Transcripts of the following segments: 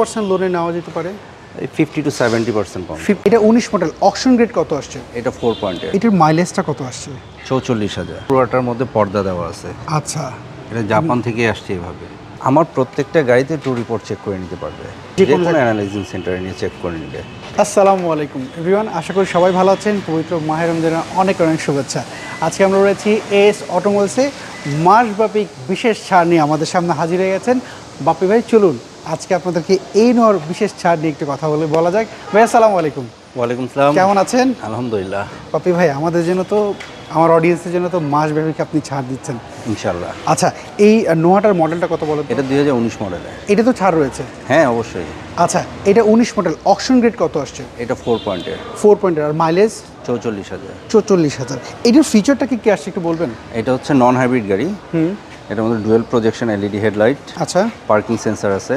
Percent লোনে নেওয়া যেতে পারে? ফিফটি টু সেভেন্টি পার্সেন্ট এটা উনিশ মডেল অকশন গ্রেড কত আসছে? এটা ফোর পয়েন্টের এটার মাইলেজটা কত আসছে? চৌচল্লিশ হাজার। পুরোটার মধ্যে পর্দা দেওয়া আছে। আচ্ছা। এটা জাপান থেকে আসছে এভাবে। আমার প্রত্যেকটা গাড়িতে টু রিপোর্ট চেক করে নিতে পারবে। যে কোনো অ্যানালাইজিং সেন্টারে নিয়ে চেক করে নিলে আসসালামু আলাইকুম এভরিওয়ান আশা করি সবাই ভালো আছেন। পবিত্র মাহের রমজানের অনেক অনেক শুভেচ্ছা। আজকে আমরা রয়েছি এস অটোমোবাইলসে মাসব্যাপী বিশেষ ছাড় নিয়ে আমাদের সামনে হাজির হয়ে গেছেন। বাপি ভাই চলুন। আজকে আপনাদেরকে এই নেওয়ার বিশেষ ছাড় নিয়ে একটু কথা বলে বলা যাক। ভাই আসসালামু আলাইকুম। ওয়ালাইকুম সালাম। কেমন আছেন? আলহামদুলিল্লাহ। পাপি ভাই আমাদের জন্য তো আমার অডিয়েন্সের জন্য তো মাসব্যাপী আপনি ছাড় দিচ্ছেন। ইনশাল্লাহ আচ্ছা এই নোয়াটার মডেলটা কত বলো তো? এটা দুই হাজার উনিশ মডেলের এটা তো ছাড় রয়েছে? হ্যাঁ অবশ্যই। আচ্ছা এটা উনিশ মডেল অকশন গ্রেড কত আসছে? এটা ফোর পয়েন্টের ফোর পয়েন্টের আর মাইলেজ চৌচল্লিশ হাজার। চৌচল্লিশ হাজার। এটার ফিচারটা কি কি আসছে একটু বলবেন? এটা হচ্ছে নন হাইব্রিড গাড়ি। হুম। এটার মধ্যে ডুয়েল প্রজেকশন এলইডি হেডলাইট আচ্ছা। পার্কিং সেন্সার আছে।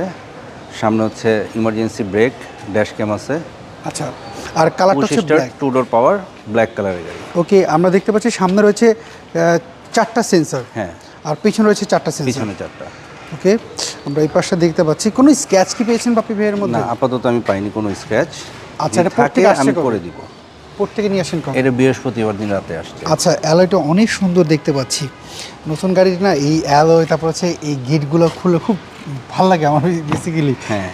সামনে হচ্ছে ইমার্জেন্সি ব্রেক ড্যাশ ক্যাম আছে। আচ্ছা আর কালারটা হচ্ছে black two door power black কালারের গাড়ি। ওকে আমরা দেখতে পাচ্ছি সামনে রয়েছে চারটা সেন্সর হ্যাঁ। আর পিছনে রয়েছে চারটা সেন্সর পিছনে চারটা। ওকে আমরা এই পাশটা দেখতে পাচ্ছি। কোনো স্ক্যাচ কি পেয়েছেন বাপি ভাইয়ের না মধ্যে আপাতত আমি পাইনি কোনো স্ক্র্যাচ আচ্ছা, এটা প্রত্যেকে আমি করে দিব। প্রত্যেকে নিয়ে আসেন কখন? এটা বৃহস্পতিবার দিন রাতে আসছে। আচ্ছা অ্যালয়টা অনেক সুন্দর দেখতে পাচ্ছি। নতুন গাড়ির না এই অ্যালয় তারপর হচ্ছে এই গেটগুলো খুলে খুব ভালো লাগে আমার বেসিক্যালি হ্যাঁ।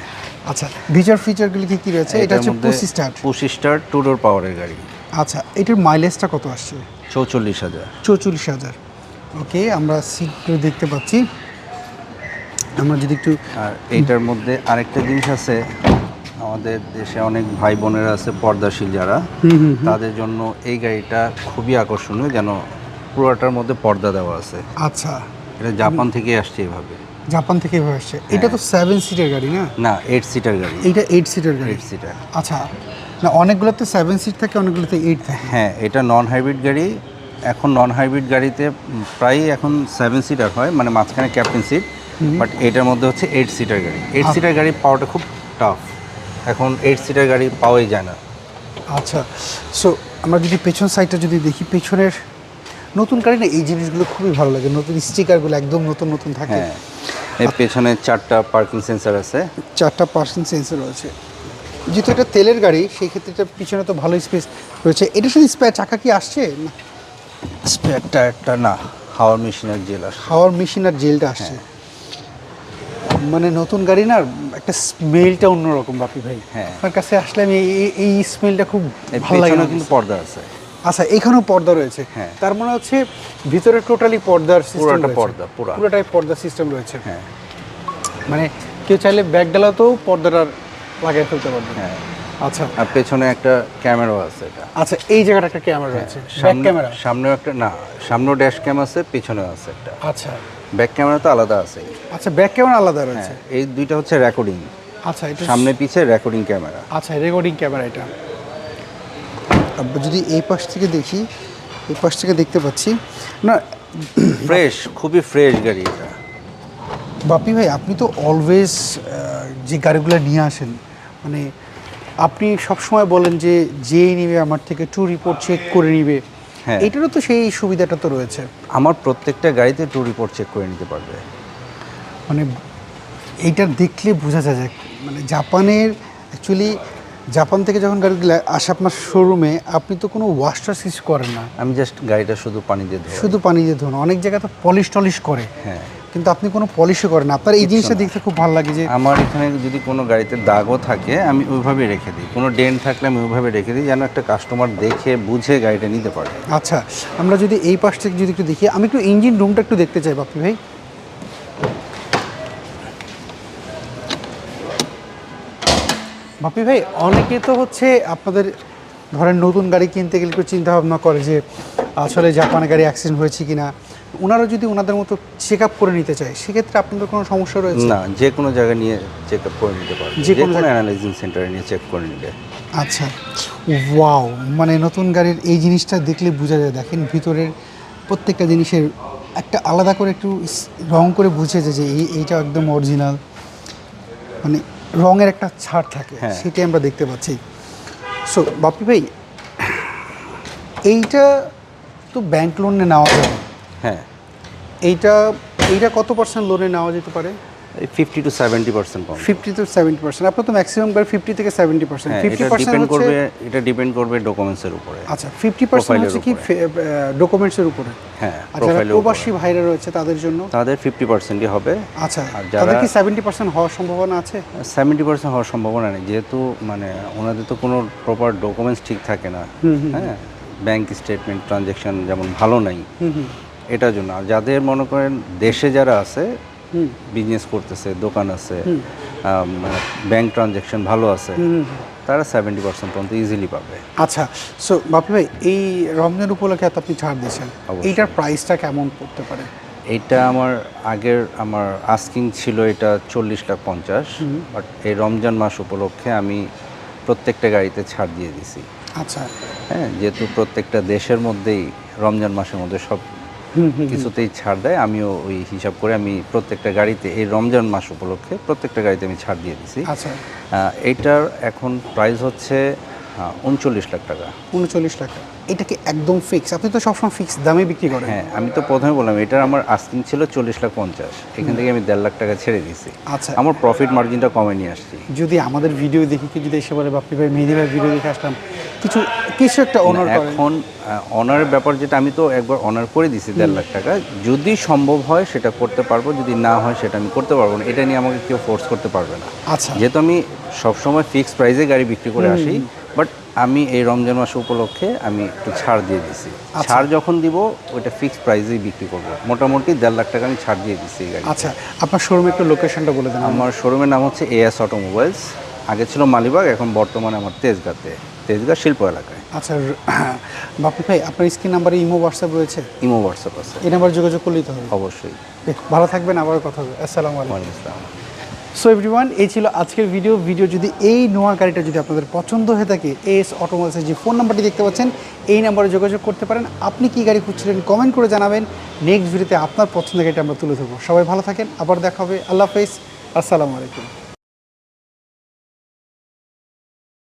আচ্ছা ফিচার ফিচারগুলি কি কি রয়েছে? এটা হচ্ছে push start push start two door পাওয়ারের গাড়ি। আচ্ছা এটার মাইলেজটা কত আসছে? চৌচল্লিশ হাজার। চৌচল্লিশ হাজার। ওকে আমরা সিটগুলো দেখতে পাচ্ছি। আমরা যদি একটু আর এইটার মধ্যে আরেকটা জিনিস আছে আমাদের দেশে অনেক ভাই বোনেরা আছে পর্দাশীল যারা। তাদের জন্য এই গাড়িটা খুবই আকর্ষণীয় যেন পুরোটার মধ্যে পর্দা দেওয়া আছে। আচ্ছা। এটা জাপান থেকে আসছে এভাবে। জাপান থেকে এভাবে আসছে? এটা তো সেভেন সিটের গাড়ি না? না এইট সিটার গাড়ি। এইটা এইট সিটের গাড়ি? এইট সিটার আচ্ছা। না অনেকগুলোতে সেভেন সিট থাকে অনেকগুলোতে এইট থাকে। হ্যাঁ এটা নন হাইব্রিড গাড়ি। এখন নন হাইব্রিড গাড়িতে প্রায়ই এখন সেভেন সিটার হয় মানে মাঝখানে ক্যাপ্টেন সিট বাট এটার মধ্যে হচ্ছে এইট সিটার গাড়ি। এইট সিটার গাড়ি পাওয়াটা খুব টাফ এখন এইট সিটার গাড়ি পাওয়াই যায় না। আচ্ছা সো আমরা যদি পেছন সাইডটা যদি দেখি পেছনের নতুন গাড়ি না এই জিনিসগুলো খুবই ভালো লাগে। নতুন স্টিকারগুলো একদম নতুন নতুন থাকে। হ্যাঁ এর পেছনে চারটা পার্কিং সেন্সার আছে। চারটা পার্সেন্ট সেন্সর রয়েছে। যেহেতু এটা তেলের গাড়ি সেই ক্ষেত্রে এটা পিছনে তো ভালো স্পেস রয়েছে। এটা শুধু স্পেয়ার চাকা কি আসছে? না। স্পেয়ার টায়ারটা না হাওয়ার মেশিনের জেল আসে হাওয়ার মেশিন আর জেলটা আসছে। মানে নতুন গাড়ি না একটা স্মেলটা অন্যরকম বাপি ভাই। হ্যাঁ। আপনার কাছে আসলে আমি এই- স্মেলটা খুব ভালো লাগে কিন্তু পর্দা আছে। আচ্ছা এখানেও পর্দা রয়েছে। হ্যাঁ। তার মানে হচ্ছে ভিতরে টোটালি পর্দার পুরোটা পর্দা, পুরো। পুরোটাই পর্দা সিস্টেম রয়েছে। হ্যাঁ। মানে কেউ চাইলে ব্যাগ ডালাতেও পর্দাটা লাগিয়ে ফেলতে পারবে। হ্যাঁ। আচ্ছা। আর পেছনে একটা ক্যামেরাও আছে এটা। আচ্ছা এই জায়গাটা একটা ক্যামেরা রয়েছে। Back camera? সামনেও একটা না সামনেও ড্যাশ ক্যাম আছে পিছনেও আছে একটা। আচ্ছা। ব্যাক ক্যামেরা তো আলাদা আছে। আচ্ছা ব্যাক ক্যামেরা আলাদা রয়েছে? হ্যাঁ এই দুইটা হচ্ছে রেকর্ডিং আচ্ছা এটা সামনে পিছে রেকর্ডিং ক্যামেরা আচ্ছা রেকর্ডিং ক্যামেরা এটা। যদি এই পাশ থেকে দেখি এই পাশ থেকে দেখতে পাচ্ছি না ফ্রেশ খুবই ফ্রেশ গাড়ি এটা। বাপি ভাই আপনি তো অলওয়েজ যে গাড়িগুলো নিয়ে আসেন মানে আপনি সবসময় বলেন যে যেই নিবে আমার থেকে টু রিপোর্ট চেক করে নিবে। হ্যাঁ। এটারও তো সেই সুবিধাটা তো রয়েছে। আমার প্রত্যেকটা গাড়িতে টু রিপোর্ট চেক করে নিতে পারবে। মানে এইটা দেখলে বোঝা যায় মানে জাপানের অ্যাকচুয়ালি জাপান থেকে যখন গাড়িগুলো আসে আপনার শোরুমে আপনি তো কোনো ওয়াশ টাশ করেন না। আমি জাস্ট গাড়িটা শুধু পানি দিয়ে শুধু পানি দিয়ে ধোন। অনেক জায়গায় তো পলিশ টলিশ করে। হ্যাঁ। কিন্তু আপনি কোনো পলিশও করেন না। আপনার এই জিনিসটা দেখতে খুব ভালো লাগে যে আমার এখানে যদি কোনো গাড়িতে দাগও থাকে আমি ওইভাবে রেখে দিই। কোনো ডেন্ট থাকলে আমি ওইভাবে রেখে দিই যেন একটা কাস্টমার দেখে বুঝে গাড়িটা নিতে পারে। আচ্ছা আমরা যদি এই পাশ থেকে যদি একটু দেখি আমি একটু ইঞ্জিন রুমটা একটু দেখতে চাই বাপি ভাই। বাপি ভাই অনেকে তো হচ্ছে আপনাদের ধরেন নতুন গাড়ি কিনতে গেলে একটু চিন্তা ভাবনা করে যে আসলে জাপানে গাড়ি অ্যাক্সিডেন্ট হয়েছে কি না ওনারা যদি ওনাদের মতো চেক আপ করে নিতে চায় সেক্ষেত্রে আপনাদের কোনো সমস্যা রয়েছে? না যে কোনো জায়গায় নিয়ে চেক আপ করে নিতে পারবে। যে কোনো অ্যানালাইজিং সেন্টারে নিয়ে চেক করে নিলে আচ্ছা। ওয়াও মানে নতুন গাড়ির এই জিনিসটা দেখলে বোঝা যায়। দেখেন ভিতরের প্রত্যেকটা জিনিসের একটা আলাদা করে একটু রং করে বুঝে যায় যে এই এইটা একদম অরিজিনাল মানে রঙের একটা ছাড় থাকে হ্যাঁ। সেটাই আমরা দেখতে পাচ্ছি। সো বাপি ভাই এইটা তো ব্যাংক লোনে নেওয়া যাবে হ্যাঁ। এইটা এইটা কত পার্সেন্ট লোনে নেওয়া যেতে পারে? Fifty to seventy percent fifty to seventy percent আপনার তো ম্যাক্সিমাম গাড়ি ফিফটি থেকে সেভেন্টি পার্সেন্ট ফিফটি ডিপেন্ড করবে এটা ডিপেন্ড করবে ডকুমেন্টসের উপরে। আচ্ছা ফিফটি পার্সেন্ট হচ্ছে কি ডকুমেন্টসের উপরে? হ্যাঁ প্রোফাইলের প্রবাসী ভাইরা রয়েছে তাদের জন্য? তাদের ফিফটি পার্সেন্টই হবে। আচ্ছা আর যারা- কি সেভেন্টি পার্সেন্ট হওয়ার সম্ভাবনা আছে? সেভেন্টি পার্সেন্ট হওয়ার সম্ভাবনা নেই। যেহেতু মানে ওনাদের তো কোনো প্রপার ডকুমেন্টস ঠিক থাকে না। হ্যাঁ ব্যাংক স্টেটমেন্ট ট্রানজ্যাকশন যেমন ভালো নাই। এটার জন্য। আর যাদের মনে করেন দেশে যারা আছে বিজনেস করতেছে দোকান আছে ব্যাংক ট্রানজ্যাকশন ভালো আছে তারা সেভেন্টি পার্সেন্ট পর্যন্ত ইজিলি পাবে। আচ্ছা সো বাপি ভাই এই রমজান উপলক্ষে এত আপনি ছাড় দিয়েছেন এইটার প্রাইসটা কেমন পড়তে পারে? এটা আমার আগের আমার আস্কিং ছিল এটা চল্লিশ লাখ পঞ্চাশ বাট এই রমজান মাস উপলক্ষে আমি প্রত্যেকটা গাড়িতে ছাড় দিয়ে দিছি। আচ্ছা। হ্যাঁ যেহেতু প্রত্যেকটা দেশের মধ্যেই রমজান মাসের মধ্যে সব কিছুতেই ছাড় দেয়। আমিও ওই হিসাব করে আমি প্রত্যেকটা গাড়িতে এই রমজান মাস উপলক্ষে প্রত্যেকটা গাড়িতে আমি ছাড় দিয়ে দিছি। আচ্ছা। এইটার এখন প্রাইস হচ্ছে উনচল্লিশ লাখ টাকা। উনচল্লিশ লাখ টাকা। এটা কি একদম ফিক্স আপনি তো সবসময় ফিক্স দামে বিক্রি করেন। হ্যাঁ আমি তো প্রথমে বললাম এটার আমার আস্কিং ছিল চল্লিশ লাখ পঞ্চাশ। এখান থেকে আমি দেড় লাখ টাকা ছেড়ে দিছি আচ্ছা। আমার প্রফিট মার্জিনটা কমে নিয়ে আসছি। যদি আমাদের ভিডিও দেখি কি যদি এসে বলে বাপ্পি ভাই মেহেদি ভাই ভিডিও দেখে আসলাম। কিছু কিছু একটা অনার এখন অনারের ব্যাপার যেটা আমি তো একবার অনার করে দিছি দেড় লাখ টাকা। যদি সম্ভব হয় সেটা করতে পারব যদি না হয় সেটা আমি করতে পারব না। এটা নিয়ে আমাকে কেউ ফোর্স করতে পারবে না। আচ্ছা। যেহেতু আমি সবসময় ফিক্সড প্রাইসে গাড়ি বিক্রি করে আসি বাট আমি এই রমজান মাস উপলক্ষে আমি একটু ছাড় দিয়ে দিছি। ছাড় যখন দিব ওইটা ফিক্সড প্রাইসেই বিক্রি করব। মোটামুটি দেড় লাখ টাকা আমি ছাড় দিয়ে দিছি এই গাড়ি আচ্ছা আপনার শোরুমে একটু লোকেশনটা বলে দেন আমার শোরুমের নাম হচ্ছে এএস অটোমোবাইলস আগে ছিল মালিবাগ এখন বর্তমানে আমার তেজগাঁতে। তেজগাঁ শিল্প এলাকায়। আচ্ছা বাপ্পি ভাই আপনার স্ক্রিন নাম্বারে ইমো হোয়াটসঅ্যাপ রয়েছে? ইমো হোয়াটসঅ্যাপ আছে। এই নাম্বার যোগাযোগ করলেই তো হবে। অবশ্যই। বেশ, ভালো থাকবেন আবার কথা হবে। আসসালামু আলাইকুম। আসসালাম। সো এভরিওয়ান এই ছিল আজকের ভিডিও ভিডিও যদি এই নোয়া গাড়িটা যদি আপনাদের পছন্দ হয়ে থাকে এস অটোমোবাইলসের যে ফোন নাম্বারটি দেখতে পাচ্ছেন, এই নাম্বারে যোগাযোগ করতে পারেন। আপনি কি গাড়ি খুঁজছিলেন কমেন্ট করে জানাবেন। নেক্সট ভিডিওতে আপনার পছন্দের গাড়িটা আমরা তুলে ধরবো। সবাই ভালো থাকেন, আবার দেখা হবে। আল্লাহ হাফেজ। আসসালামু আলাইকুম।